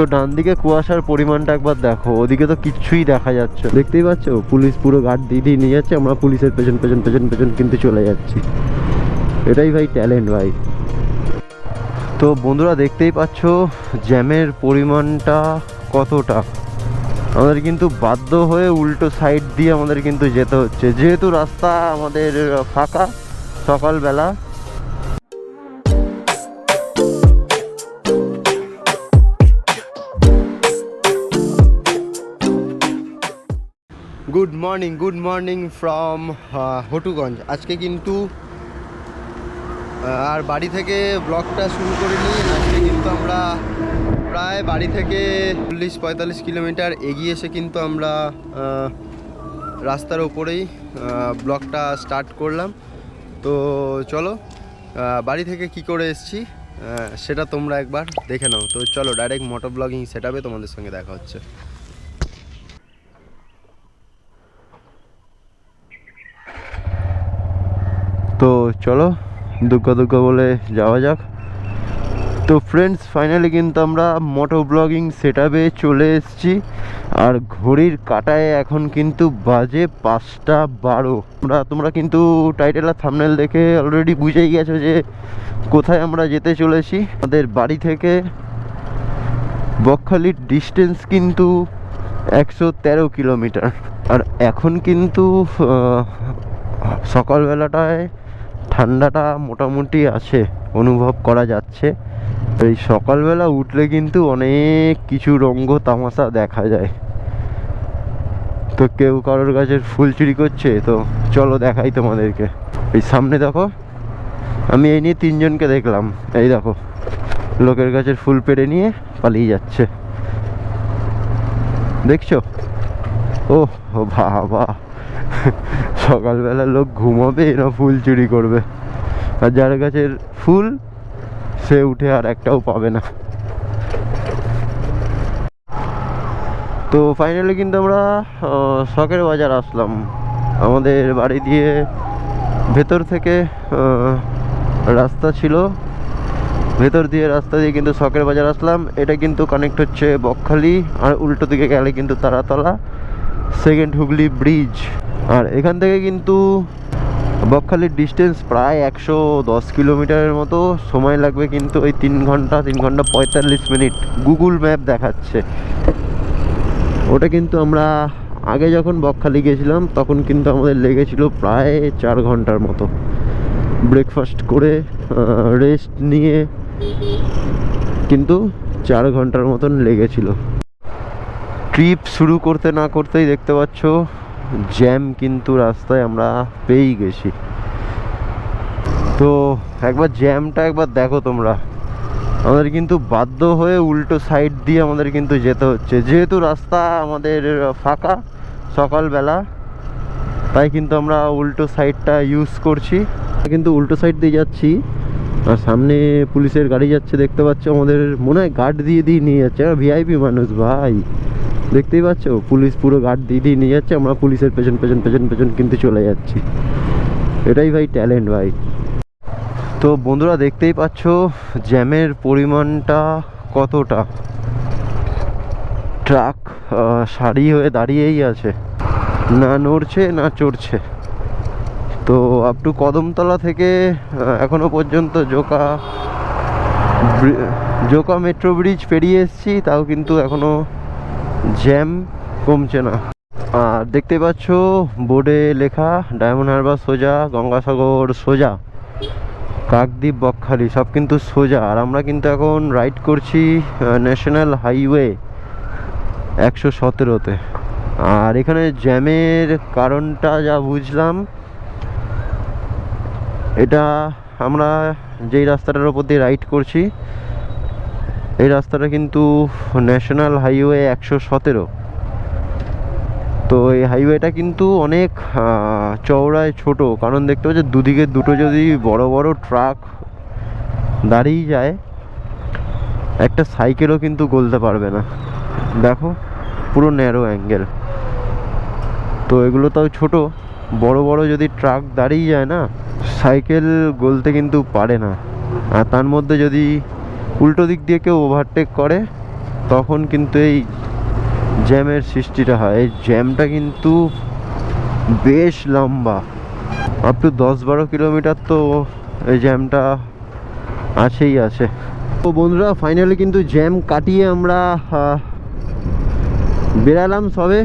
তো ডান দিকে কুয়াশার পরিমাণটা একবার দেখো, ওদিকে তো কিচ্ছুই দেখা যাচ্ছে দেখতেই পাচ্ছ? পুলিশ পুরো গার্ড দিয়ে দিয়ে নিয়ে যাচ্ছে আমরা পুলিশের পেছন পেছন পেছন পেছন কিন্তু চলে যাচ্ছি। এটাই ভাই ট্যালেন্ট ভাই। তো বন্ধুরা দেখতেই পাচ্ছ, জ্যামের পরিমাণটা কতটা? আমাদের কিন্তু বাধ্য হয়ে উল্টো সাইড দিয়ে আমাদের কিন্তু যেতে হচ্ছে। যেহেতু রাস্তা আমাদের ফাঁকা, সকালবেলা good morning good morning from Hatuganj আজকে কিন্তু আর বাড়ি থেকে ব্লগটা শুরু করিনি। আজকে কিন্তু আমরা প্রায় বাড়ি থেকে চল্লিশ, পঁয়তাল্লিশ কিলোমিটার এগিয়ে এসে কিন্তু আমরা রাস্তার ওপরেই ব্লগটা স্টার্ট করলাম। তো চলো বাড়ি থেকে কি করে এসছি সেটা তোমরা একবার দেখে নাও। তো চলো, ডাইরেক্ট মোটর ব্লগিং সেট তোমাদের সঙ্গে দেখা হচ্ছে। তো চলো দুঃখ দুগ্গা বলে যাওয়া যাক। তো ফ্রেন্ডস ফাইনালি কিন্তু আমরা মোটো ব্লগিং সেট চলে এসেছি। আর ঘড়ির কাটায় এখন কিন্তু বাজে পাঁচটা বারো। আমরা তোমরা কিন্তু টাইটেল আর থামনেল দেখে অলরেডি বুঝেই গেছো যে কোথায় আমরা যেতে চলেছি। আমাদের বাড়ি থেকে বকখালির ডিস্টেন্স কিন্তু একশো তেরো কিলোমিটার। আর এখন কিন্তু সকালবেলাটায় ঠান্ডাটা মোটামুটি আছে, অনুভব করা যাচ্ছে। এই সকালবেলা উঠলে কিন্তু অনেক কিছু রঙ্গ তামাশা দেখা যায়। তো কেউ কারোর গাছের ফুল চুরি করছে, তো চলো দেখাই তোমাদেরকে। এই সামনে দেখো, আমি এই নিয়ে তিনজনকে দেখলাম। এই দেখো, লোকের গাছের ফুল পেড়ে নিয়ে পালিয়ে যাচ্ছে। দেখছ? ও বাবা। সকালবেলা লোক ঘুমাবে, এরা ফুল চুরি করবে। আর যার গাছের ফুল, সে উঠে আর একটাও পাবে না। তো ফাইনালি কিন্তু আমরা শখের বাজার আসলাম। আমাদের বাড়ি দিয়ে ভেতর থেকে রাস্তা ছিল। ভেতর দিয়ে রাস্তা দিয়ে কিন্তু শখের বাজার আসলাম। এটা কিন্তু কানেক্ট হচ্ছে বকখালি, আর উল্টো দিকে গেলে কিন্তু তারাতলা সেকেন্ড হুগলি ব্রিজ আর এখান থেকে কিন্তু বকখালির ডিস্টেন্স প্রায় একশো দশ কিলোমিটারের মতো। সময় লাগবে কিন্তু ওই তিন ঘণ্টা তিন ঘণ্টা পঁয়তাল্লিশ মিনিট গুগল ম্যাপ দেখাচ্ছে। ওটা কিন্তু আমরা আগে যখন বকখালি গেছিলাম, তখন কিন্তু আমাদের লেগেছিল প্রায় চার ঘণ্টার মতো। ব্রেকফাস্ট করে রেস্ট নিয়ে কিন্তু চার ঘণ্টার মতন লেগেছিল। ট্রিপ শুরু করতে না করতেই দেখতে পাচ্ছ জ্যাম কিন্তু রাস্তায় আমরা পেয়েই গেছি। তো একবার জ্যামটা একবার দেখো তোমরা। আমাদের কিন্তু বাধ্য হয়ে উল্টো সাইড দিয়ে আমাদের কিন্তু যেতে হচ্ছে। যেহেতু রাস্তা আমাদের ফাঁকা সকালবেলা, তাই কিন্তু আমরা উল্টো সাইডটা ইউজ করছি। কিন্তু উল্টো সাইড দিয়ে যাচ্ছি, আর সামনে পুলিশের গাড়ি যাচ্ছে, দেখতে পাচ্ছ আমাদের মনে হয় গার্ড দিয়ে দিয়ে নিয়ে যাচ্ছে। ভিআইপি মানুষ, ভাই। দেখতেই পাচ্ছ? পুলিশ পুরো গার্ড দিয়ে দিয়ে নিয়ে যাচ্ছে, আমরা পুলিশের পেছন পেছন পেছন পেছন কিন্তু চলে যাচ্ছি। এটাই ভাই ট্যালেন্ট ভাই। তো বন্ধুরা দেখতেই পাচ্ছ, জ্যামের পরিমাণটা কতটা? ট্রাক সারি হয়ে দাঁড়িয়েই আছে। না নড়ছে, না চড়ছে। তো আপ টু কদমতলা থেকে এখনও পর্যন্ত জোকা জোকা মেট্রো ব্রিজ পেরিয়ে এসেছি, তাও কিন্তু এখনও জ্যাম কমছে না। আর দেখতে পাচ্ছ, বোর্ডে লেখা, ডায়মন্ড হারবার সোজা, গঙ্গাসাগর সোজা, কাকদ্বীপ, বকখালি, সব কিন্তু সোজা। আর আমরা কিন্তু এখন রাইড করছি ন্যাশনাল হাইওয়ে একশো সতেরোতে। আর এখানে জ্যামের কারণটা যা বুঝলাম, এটা আমরা যেই রাস্তাটার ওপর দিয়ে রাইড করছি এই রাস্তাটা কিন্তু ন্যাশনাল হাইওয়ে একশো সতেরো। তো এই হাইওয়েটা কিন্তু অনেক চওড়ায় ছোট, কারণ দেখতে পাচ্ছি দুদিকে দুটো যদি বড় বড় ট্রাক দাঁড়িয়ে যায়, একটা সাইকেলও কিন্তু গলতে পারবে না। দেখো, পুরো ন্যারো অ্যাঙ্গেল তো এগুলো তাও ছোট, বড় বড় যদি ট্রাক দাঁড়িয়ে যায় না, সাইকেল গলতে কিন্তু পারে না। আর তার মধ্যে যদি উল্টো দিক দিয়ে কেউ ওভারটেক করে, তখন কিন্তু এই জ্যামের সৃষ্টিটা হয়। এই জ্যামটা কিন্তু বেশ লম্বা। আপ টু দশ বারো কিলোমিটার তো এই জ্যামটা আছেই, আছে। তো বন্ধুরা ফাইনালি কিন্তু জ্যাম কাটিয়ে আমরা বেরালাম সবে।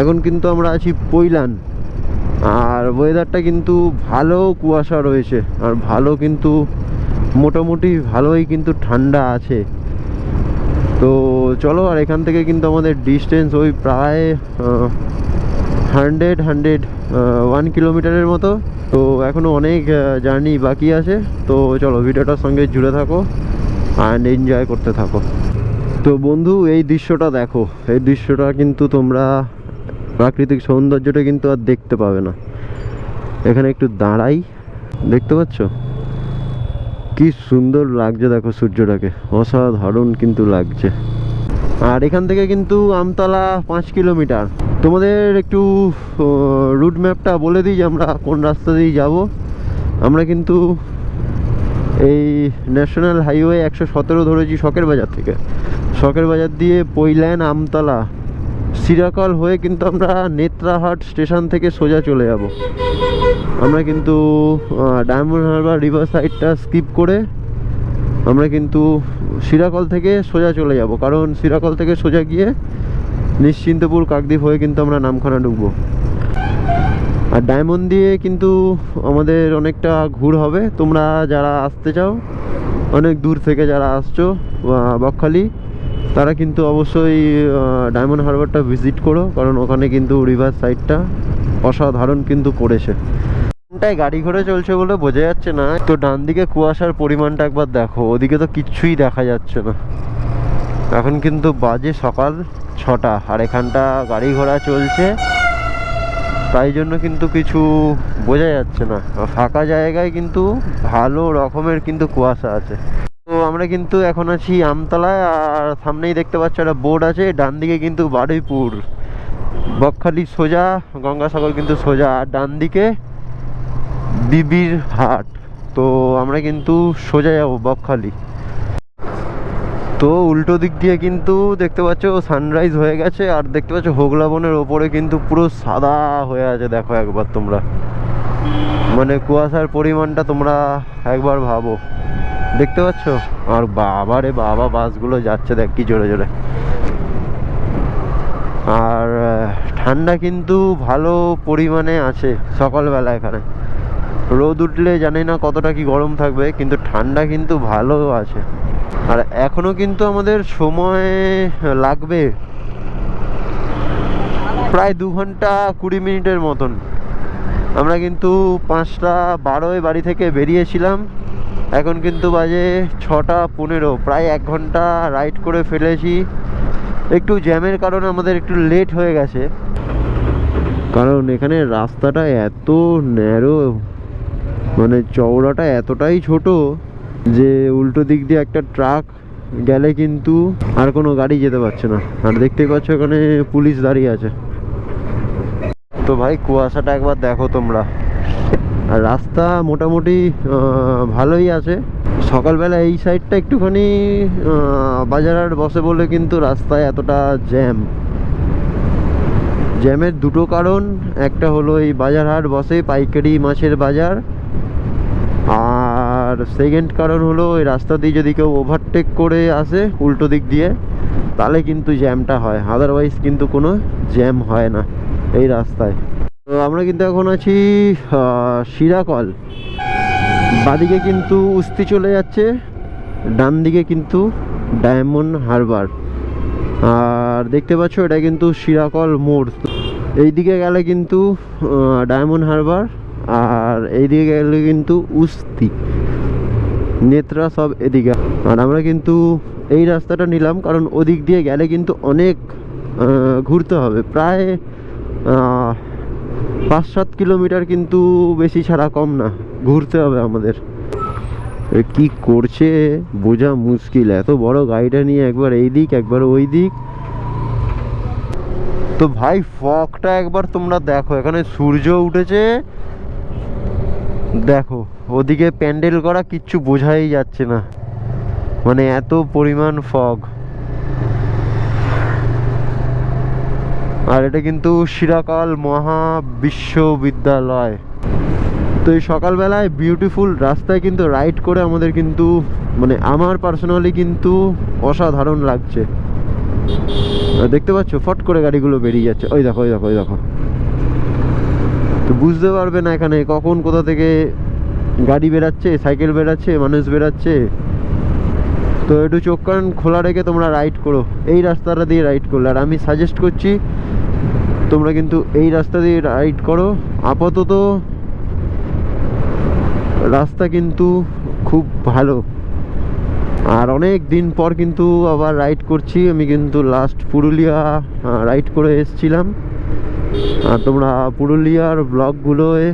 এখন কিন্তু আমরা আছি পৈলান। আর ওয়েদারটা কিন্তু ভালো কুয়াশা রয়েছে। আর ভালো কিন্তু মোটামুটি ভালোই কিন্তু ঠান্ডা আছে। তো চলো, আর এখান থেকে কিন্তু আমাদের ডিস্টেন্স ওই প্রায় হান্ড্রেড হান্ড্রেড ওয়ান কিলোমিটারের মতো। তো এখনও অনেক জার্নি বাকি আছে। তো চলো, ভিডিওটার সঙ্গে জুড়ে থাকো অ্যান্ড এনজয় করতে থাকো। তো বন্ধু, এই দৃশ্যটা দেখো। এই দৃশ্যটা কিন্তু তোমরা প্রাকৃতিক সৌন্দর্যটা কিন্তু আর দেখতে পাবে না। এখানে একটু দাঁড়াই। দেখতে পাচ্ছ? কি সুন্দর লাগছে দেখো সূর্যটাকে। অসাধারণ কিন্তু লাগছে। আর এখান থেকে কিন্তু আমতলা পাঁচ কিলোমিটার। তোমাদের একটু রুট ম্যাপটা বলে দিই যে আমরা কোন রাস্তা দিয়ে যাব। আমরা কিন্তু এই ন্যাশনাল হাইওয়ে একশো সতেরো ধরেছি শখের বাজার থেকে। শখের বাজার দিয়ে পৈলান আমতলা। সিরাকল হয়ে কিন্তু আমরা নেত্রাহাট স্টেশন থেকে সোজা চলে যাব। আমরা কিন্তু ডায়মন্ড হারবার রিভার সাইডটা স্কিপ করে আমরা কিন্তু সিরাকল থেকে সোজা চলে যাব। কারণ সিরাকল থেকে সোজা গিয়ে নিশ্চিন্তপুর কাকদ্বীপ হয়ে কিন্তু আমরা নামখানা ঢুকবো। আর ডায়মন্ড দিয়ে কিন্তু আমাদের অনেকটা ঘুর হবে। তোমরা যারা আসতে চাও, অনেক দূর থেকে যারা আসছো বকখালি তারা কিন্তু অবশ্যই ডায়মন্ড হারবারটা ভিজিট করো, কারণ ওখানে কিন্তু রিভার সাইডটা অসাধারণ কিন্তু করেছে। কোনটায় গাড়ি ঘোড়া চলছে বলে বোঝা যাচ্ছে না, তো ডান দিকে কুয়াশার পরিমাণটা একবার দেখো, ওদিকে তো কিচ্ছুই দেখা যাচ্ছে না। এখন কিন্তু বাজে সকাল ছটা, আর এখানটা গাড়ি ঘোড়া চলছে, তাই জন্য কিন্তু কিছু বোঝা যাচ্ছে না। ফাঁকা জায়গায় কিন্তু ভালো রকমের কিন্তু কুয়াশা আছে। আমরা কিন্তু এখন আছি আমতলায় আর সামনেই দেখতে পাচ্ছ একটা বোর্ড আছে, ডান দিকে কিন্তু বারুইপুর। বকখালি সোজা, গঙ্গাসাগর কিন্তু সোজা, আর ডান দিকে বিবির হাট। তো আমরা কিন্তু সোজা যাব বকখালি। তো উল্টো দিক দিয়ে কিন্তু দেখতে পাচ্ছ সানরাইজ হয়ে গেছে, আর দেখতে পাচ্ছ হোগলা বনের ওপরে কিন্তু পুরো সাদা হয়ে আছে, দেখো একবার তোমরা। মানে কুয়াশার পরিমাণটা তোমরা একবার ভাবো। দেখতে পাচ্ছ? আর বাবা রে বাবা, বাসগুলো যাচ্ছে দেখ কি জোরে জোরে। আর ঠান্ডা কিন্তু ভালো পরিমাণে আছে সকালবেলা এখানে। রোদ উঠলে জানি না কতটা কি গরম থাকবে, কিন্তু ঠান্ডা কিন্তু ভালো আছে। আর এখনও কিন্তু আমাদের সময় লাগবে প্রায় দু ঘণ্টা কুড়ি মিনিটের মতন। আমরা কিন্তু পাঁচটা বারোয় বাড়ি থেকে বেরিয়েছিলাম। এখন কিন্তু বাজে ছটা পনেরো, প্রায় এক ঘণ্টা রাইড করে ফেলেছি। একটু জ্যামের কারণে আমাদের একটু লেট হয়ে গেছে। কারণ এখানে রাস্তাটা এত ন্যারো মানে চওড়াটা এতটাই ছোট যে উল্টো দিক দিয়ে একটা ট্রাক গেলে কিন্তু আর কোনো গাড়ি যেতে পারছে না। আর দেখতে পাচ্ছ এখানে পুলিশ দাঁড়িয়ে আছে। তো ভাই, কুয়াশাটা একবার দেখো তোমরা। আর রাস্তা মোটামুটি ভালোই আছে। সকালবেলা এই সাইডটা একটুখানি বাজার হাট বসে বলে কিন্তু রাস্তায় এতটা জ্যাম জ্যামের দুটো কারণ, একটা হলো এই বাজার হাট বসে পাইকারি মাছের বাজার। আর সেকেন্ড কারণ হলো এই রাস্তা দিয়ে যদি কেউ ওভারটেক করে আসে উল্টো দিক দিয়ে, তাহলে কিন্তু জ্যামটা হয়। আদারওয়াইজ কিন্তু কোনো জ্যাম হয় না এই রাস্তায়। আমরা কিন্তু এখন আছি শিরাকল বাদিকে কিন্তু উস্তি চলে যাচ্ছে ডান দিকে কিন্তু ডায়মন্ড হারবার। আর দেখতে পাচ্ছ, এটা কিন্তু শিরাকল মোড়। এই দিকে গেলে কিন্তু ডায়মন্ড হারবার, আর এইদিকে গেলে কিন্তু উস্তি। নেত্রা সব এদিকে। আর আমরা কিন্তু এই রাস্তাটা নিলাম, কারণ ওদিক দিয়ে গেলে কিন্তু অনেক ঘুরতে হবে। প্রায় পাঁচ সাত কিলোমিটার কিন্তু বেশি ছাড়া কম না। ঘুরতে হবে আমাদের। কি করছে? বোঝা মুশকিল। এত বড় গাড়িটা নিয়ে একবার এই দিক, একবার ওই দিক। তো ভাই ফগটা একবার তোমরা দেখো। এখানে সূর্য উঠেছে। দেখো, ওদিকে প্যান্ডেল করা কিচ্ছু বোঝাই যাচ্ছে না। মানে এত পরিমাণ ফগ। আর এটা কিন্তু শিরাকাল মহা বিশ্ববিদ্যালয় তো এই সকালবেলায় বিউটিফুল রাস্তায় কিন্তু রাইড করে আমাদের কিন্তু মানে আমার পার্সোনালি কিন্তু অসাধারণ লাগছে। দেখতে পাচ্ছ, ফট করে গাড়িগুলো বেরিয়ে যাচ্ছে। ওই দেখো ওই দেখো ওই দেখো। তো বুঝতে পারবে না এখানে কখন কোথা থেকে গাড়ি বেরাচ্ছে সাইকেল বেরাচ্ছে, মানুষ বেরাচ্ছে। তো একটু চোখ কান খোলা রেখে তোমরা রাইড করো। এই রাস্তাটা দিয়ে রাইড করলে। আর আমি সাজেস্ট করছি, তোমরা কিন্তু এই রাস্তা দিয়ে রাইড করো। আপাতত রাস্তা কিন্তু খুব ভালো। আর অনেক দিন পর কিন্তু আবার রাইড করছি। আমি কিন্তু লাস্ট পুরুলিয়া রাইড করে এসেছিলাম। আর তোমরা পুরুলিয়ার ব্লগগুলোয়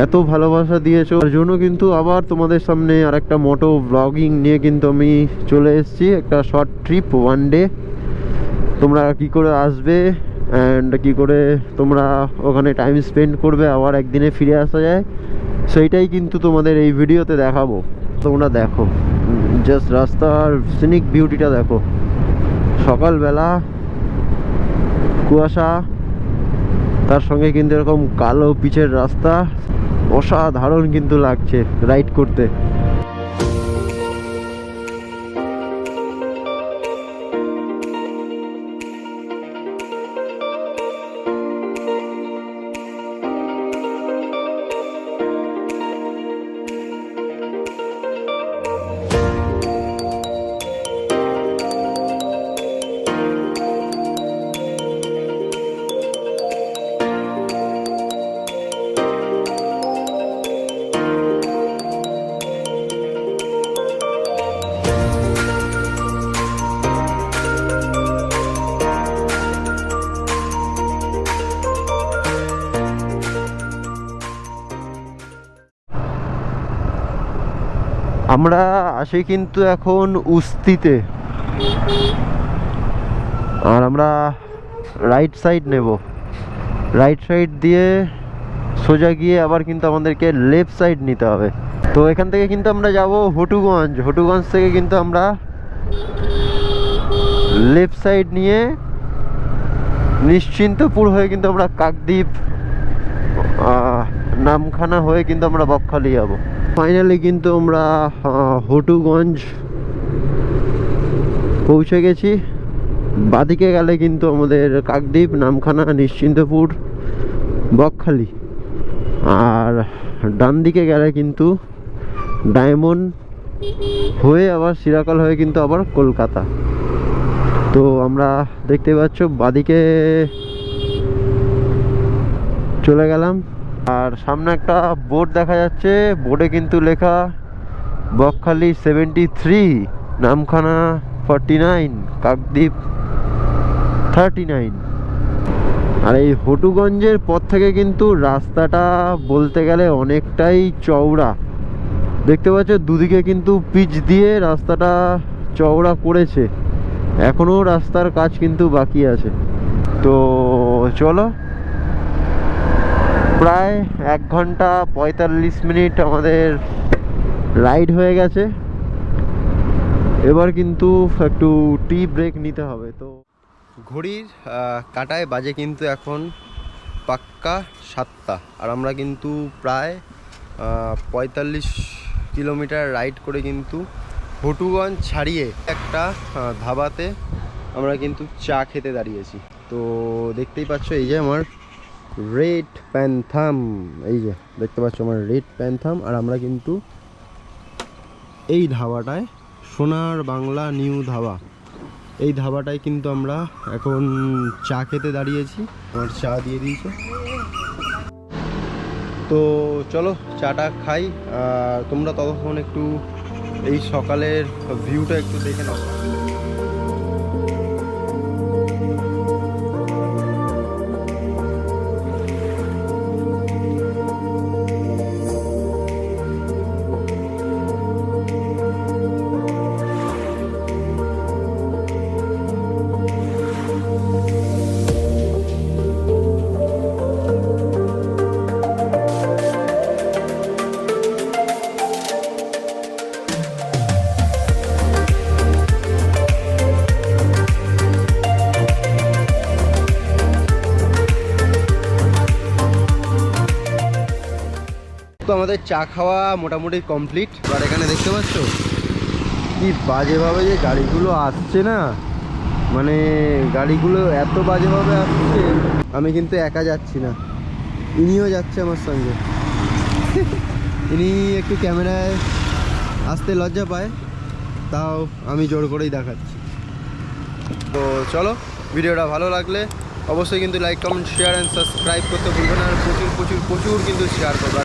এত ভালোবাসা দিয়েছ। তার জন্য কিন্তু আবার তোমাদের সামনে আর একটা মোটো ব্লগিং নিয়ে কিন্তু আমি চলে এসেছি। একটা শর্ট ট্রিপ ওয়ান ডে তোমরা কি করে আসবে অ্যান্ড কি করে তোমরা ওখানে টাইম স্পেন্ড করবে, আবার একদিনে ফিরে আসা যায়, সেইটাই কিন্তু তোমাদের এই ভিডিওতে দেখাবো। তোমরা দেখো। জাস্ট রাস্তার সিনিক বিউটিটা দেখো। সকালবেলা কুয়াশা, তার সঙ্গে কিন্তু এরকম কালো পিচের রাস্তা। অসাধারণ কিন্তু লাগছে রাইড করতে। আমরা আসি কিন্তু এখন উস্তিতে। আর আমরা রাইট সাইড নেব। রাইট সাইড দিয়ে সোজা গিয়ে আবার কিন্তু আমাদেরকে লেফট সাইড নিতে হবে। তো এখান থেকে কিন্তু আমরা যাব হটুগঞ্জ। হটুগঞ্জ থেকে কিন্তু আমরা লেফট সাইড নিয়ে নিশ্চিন্তপুর হয়ে কিন্তু আমরা কাকদ্বীপ নামখানা হয়ে কিন্তু আমরা বকখালি যাব। ফাইনালি কিন্তু আমরা হটুগঞ্জ পৌঁছে গেছি। বাদিকে গেলে কিন্তু আমাদের কাকদ্বীপ, নামখানা, নিশ্চিন্তপুর, বকখালি। আর ডান দিকে গেলে কিন্তু ডায়মন্ড হয়ে আবার সিরাকল হয়ে কিন্তু আবার কলকাতা। তো আমরা দেখতে পাচ্ছ, বাদিকে চলে গেলাম। আর সামনে একটা বোর্ড দেখা যাচ্ছে। বোর্ডে কিন্তু লেখা Bakkhali seventy three Namkhana forty nine Kakdwip thirty nine আর এই হটুগঞ্জের পর থেকে কিন্তু রাস্তাটা বলতে গেলে অনেকটাই চওড়া। দেখতে পাচ্ছ, দুদিকে কিন্তু পিচ দিয়ে রাস্তাটা চওড়া করেছে। এখনও রাস্তার কাজ কিন্তু বাকি আছে। তো চলো প্রায় এক ঘণ্টা পঁয়তাল্লিশ মিনিট আমাদের রাইড হয়ে গেছে। এবার কিন্তু একটু টি ব্রেক নিতে হবে, তো। ঘড়ির কাঁটায় বাজে কিন্তু এখন পাক্কা সাতটা। আর আমরা কিন্তু প্রায় পঁয়তাল্লিশ কিলোমিটার রাইড করে কিন্তু হটুগঞ্জ ছাড়িয়ে একটা ধাবাতে আমরা কিন্তু চা খেতে দাঁড়িয়েছি। তো দেখতেই পাচ্ছ এই যে আমার রেড প্যান্থাম এই যে, দেখতে পাচ্ছ আমার রেড প্যান্থাম আর আমরা কিন্তু এই ধাবাটায়, সোনার বাংলা নিউ ধাবা, এই ধাবাটায় কিন্তু আমরা এখন চা খেতে দাঁড়িয়েছি, আমার চা দিয়ে দিয়েছে। তো চলো, চাটা খাই, আর তোমরা ততক্ষণ একটু এই সকালের ভিউটা একটু দেখে নাও। আমাদের চা খাওয়া মোটামুটি কমপ্লিট আর এখানে দেখতে পাচ্ছ? কি বাজেভাবে যে গাড়িগুলো আসছে না? মানে গাড়িগুলো এত বাজেভাবে আসছে, আমি কিন্তু একা যাচ্ছি না। ইনিও যাচ্ছে আমার সঙ্গে। ইনি একটু ক্যামেরায় আসতে লজ্জা পায়, তাও আমি জোর করেই দেখাচ্ছি। তো চলো, ভিডিওটা ভালো লাগলে অবশ্যই কিন্তু like comment share and subscribe করতে ভুলবেন আর প্রচুর প্রচুর প্রচুর কিন্তু শেয়ার করবে।